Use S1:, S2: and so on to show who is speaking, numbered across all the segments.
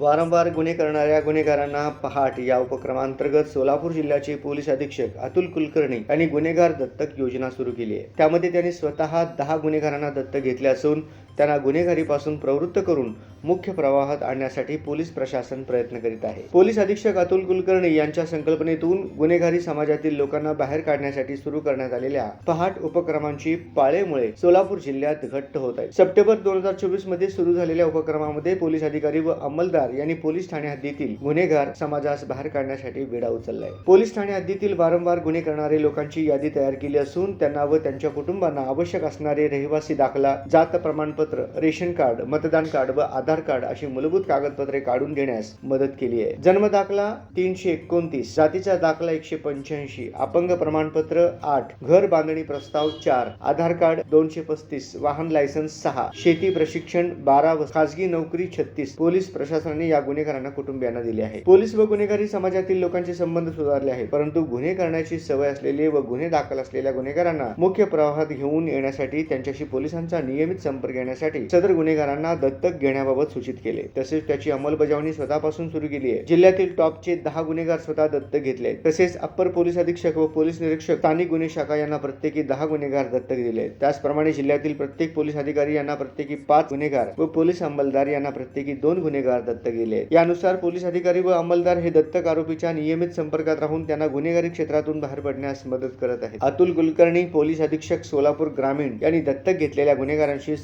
S1: वारंवार गुन्हे करणाऱ्या गुन्हेगारांना पहाट या उपक्रमांतर्गत सोलापूर जिल्ह्याचे पोलीस अधीक्षक अतुल कुलकर्णी यांनी गुन्हेगार दत्तक योजना सुरू केली आहे. त्यामध्ये त्यांनी स्वतः दहा गुन्हेगारांना दत्तक घेतले असून त्यांना गुन्हेगारीपासून प्रवृत्त करून मुख्य प्रवाहात आणण्यासाठी पोलीस प्रशासन प्रयत्न करीत आहे. पोलीस अधीक्षक अतुल कुलकर्णी यांच्या संकल्पनेतून गुन्हेगारी समाजातील लोकांना बाहेर काढण्यासाठी सुरू करण्यात आलेल्या पहाट उपक्रमांची पाळेमुळे सोलापूर जिल्ह्यात घट्ट होत आहे. सप्टेंबर दोन हजार चोवीसमध्ये सुरू झालेल्या उपक्रमामध्ये पोलीस अधिकारी व अंमलदार यांनी पोलीस ठाणे हद्दीतील गुन्हेगार समाजास बाहेर काढण्यासाठी वेढा उचललाय. पोलीस ठाणे हद्दीतील वारंवार गुन्हे करणारे लोकांची यादी तयार केली असून त्यांना व त्यांच्या कुटुंबांना आवश्यक असणारे रहिवासी दाखला जात प्रमाणपत्र रेशन कार्ड मतदान कार्ड व आधार कार्ड अशी मूलभूत कागदपत्रे काढून घेण्यास मदत केली आहे. जन्म दाखला तीनशे एकोणतीस जातीचा दाखला एकशे पंच्याऐंशी अपंग प्रमाणपत्र आठ घर बांधणी प्रस्ताव चार आधार कार्ड दोनशे पस्तीस वाहन लायसन्स सहा शेती प्रशिक्षण बारा व खासगी नोकरी छत्तीस पोलीस प्रशासनाने या गुन्हेगारांना कुटुंबियांना दिले आहे. पोलीस व गुन्हेगारी समाजातील लोकांचे संबंध सुधारले आहे परंतु गुन्हे करण्याची सवय असलेले व गुन्हे दाखल असलेल्या गुन्हेगारांना मुख्य प्रवाहात घेऊन येण्यासाठी त्यांच्याशी पोलिसांचा नियमित संपर्क करण्यासाठी सदर गुन्हेगारांना दत्तक घेण्याबाबत सूचित केले. तसेच त्याची अंमलबजावणी स्वतःपासून सुरू केली आहे. जिल्ह्यातील टॉपचे दहा गुन्हेगार स्वतः दत्तक घेतले तसेच अप्पर पोलीस अधीक्षक व पोलीस निरीक्षक स्थानिक गुन्हे शाखा यांना प्रत्येकी दहा गुन्हेगार दत्तक दिले त्याचप्रमाणे जिल्ह्यातील प्रत्येक पोलीस अधिकारी यांना प्रत्येकी पाच गुन्हेगार व पोलीस अंमलदार यांना प्रत्येकी दोन गुन्हेगार दत्तक दिले यानुसार पोलीस अधिकारी व अंमलदार हे दत्तक आरोपीच्या नियमित संपर्कात राहून त्यांना गुन्हेगारी क्षेत्रातून बाहेर पडण्यास मदत करत आहेत. अतुल कुलकर्णी पोलीस अधीक्षक सोलापूर ग्रामीण यांनी दत्तक घेतलेल्या गुन्हेगारांशी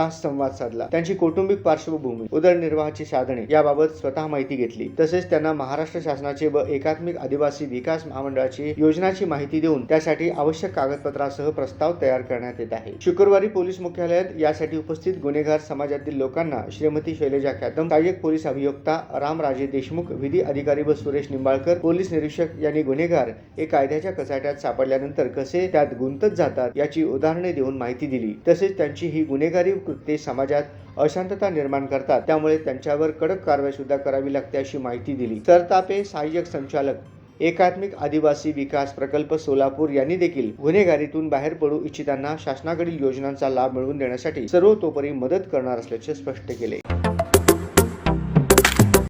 S1: स्वतः संवाद साधला. त्यांची कौटुंबिक पार्श्वभूमी उदरनिर्वाहाची साधने याबाबत स्वतः माहिती घेतली. तसेच त्यांना महाराष्ट्र शासनाचे व एकात्मिक आदिवासी विकास महामंडळाची योजनाची माहिती देऊन त्यासाठी आवश्यक कागदपत्रासह प्रस्ताव तयार करण्यात येत आहे. शुक्रवारी पोलीस मुख्यालयात यासाठी उपस्थित गुन्हेगार समाजातील लोकांना श्रीमती शैलजा ख्यातम सहाय्यक पोलीस अभियोक्ता रामराजे देशमुख विधी अधिकारी व सुरेश निंबाळकर पोलीस निरीक्षक यांनी गुन्हेगार हे कायद्याच्या कचाट्यात सापडल्यानंतर कसे त्यात गुंतत जातात याची उदाहरणे देऊन माहिती दिली. तसेच त्यांची ही गुन्हेगारी कृत्ये समाजात अशांतता निर्माण करतात. त्यामुळे त्यांच्यावर कडक कारवाई सुद्धा करावी लागते अशी माहिती दिली. सरतापे सहाय्यक संचालक एकात्मिक आदिवासी विकास प्रकल्प सोलापूर यांनी देखील गुन्हेगारीतून बाहेर पडू इच्छितांना शासनाकडील योजनांचा लाभ मिळवून देण्यासाठी सर्वतोपरी मदत करणार असल्याचे स्पष्ट केले.